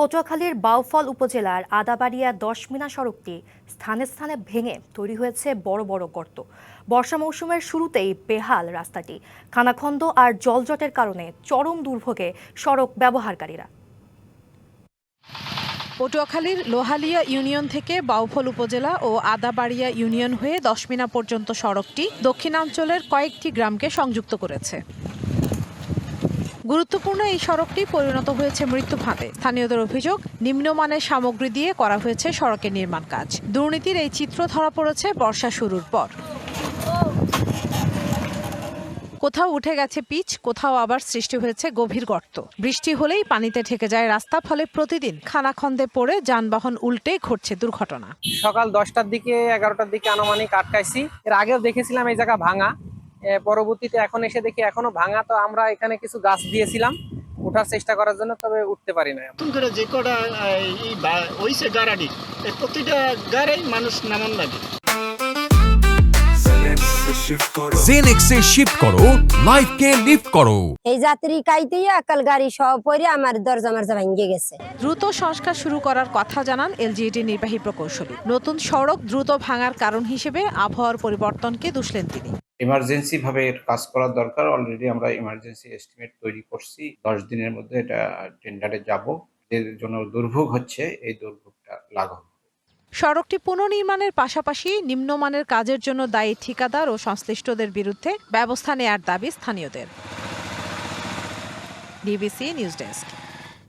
পটুয়াখালীর বাউফল উপজেলার আদাবাড়িয়া দশমিনা সড়কটি স্থানে স্থানে ভেঙে তৈরি হয়েছে বড় বড় গর্ত। বর্ষা মৌসুমের শুরুতেই বেহাল রাস্তাটি। খানাখন্দ আর জলজটের কারণে চরম দুর্ভোগে সড়ক ব্যবহারকারীরা। পটুয়াখালীর লোহালিয়া ইউনিয়ন থেকে বাউফল উপজেলা ও আদাবাড়িয়া ইউনিয়ন হয়ে দশমিনা পর্যন্ত সড়কটি দক্ষিণাঞ্চলের কয়েকটি গ্রামকে সংযুক্ত করেছে। গুরুত্বপূর্ণ এই সড়কটি পরিণত হয়েছে মৃত্যু ফাঁদে স্থানীয়দের অভিযোগ, নিম্নমানের সামগ্রী দিয়ে করা হয়েছে সড়কের নির্মাণ কাজ। দুর্নীতির এই চিত্র ধরা পড়েছে বর্ষা শুরুর পর। কোথাও উঠে গেছে পিচ, কোথাও আবার সৃষ্টি হয়েছে গভীর গর্ত। বৃষ্টি হলেই পানিতে ঠেকে যায় রাস্তা, ফলে প্রতিদিন খানাখন্দে পড়ে যানবাহন উল্টে ঘটছে দুর্ঘটনা। সকাল দশটার দিকে, এগারোটার দিকে আনুমানিক আটকাইছি। এর আগেও দেখেছিলাম এই জায়গা ভাঙা। পরবর্তীতে এখন এসে দেখি এখনও ভাঙা তো আমরা এখানে কিছু গাছ দিয়েছিলাম। ওঠার চেষ্টা করার জন্য তবে উঠতে পারি না নতুন করে যে কটা হইছে গাড়াডি এই প্রতিটা গাড়াই মানুষ নামান লাগে। জেনেক্সে শিফট করো লাইফকে লিফট করো। এই যাত্রী কাইতেই একাল গাড়ি সহ পরে আমার দরজা মারজা ভেঙে গেছে। দ্রুত সংস্কার শুরু করার কথা জানান এলজিইডি নির্বাহী প্রকৌশলী। নতুন সড়ক দ্রুত ভাঙার কারণ হিসেবে আবহাওয়ার পরিবর্তনকে দুষলেন তিনি। ইমার্জেন্সি ভাবে কাজ করার দরকার। অলরেডি আমরা ইমার্জেন্সি এস্টিমেট তৈরি করছি। দশ দিনের মধ্যে এটা টেন্ডারে যাব। এর জন্য দুর্ভোগ হচ্ছে এই দুর্ভোগটা লাঘব। সড়কটি পুনর্নির্মাণের পাশাপাশি নিম্নমানের কাজের জন্য দায়ী ঠিকাদার ও সংশ্লিষ্টদের বিরুদ্ধে ব্যবস্থা নেয়ার দাবি স্থানীয়দের। DBC news desk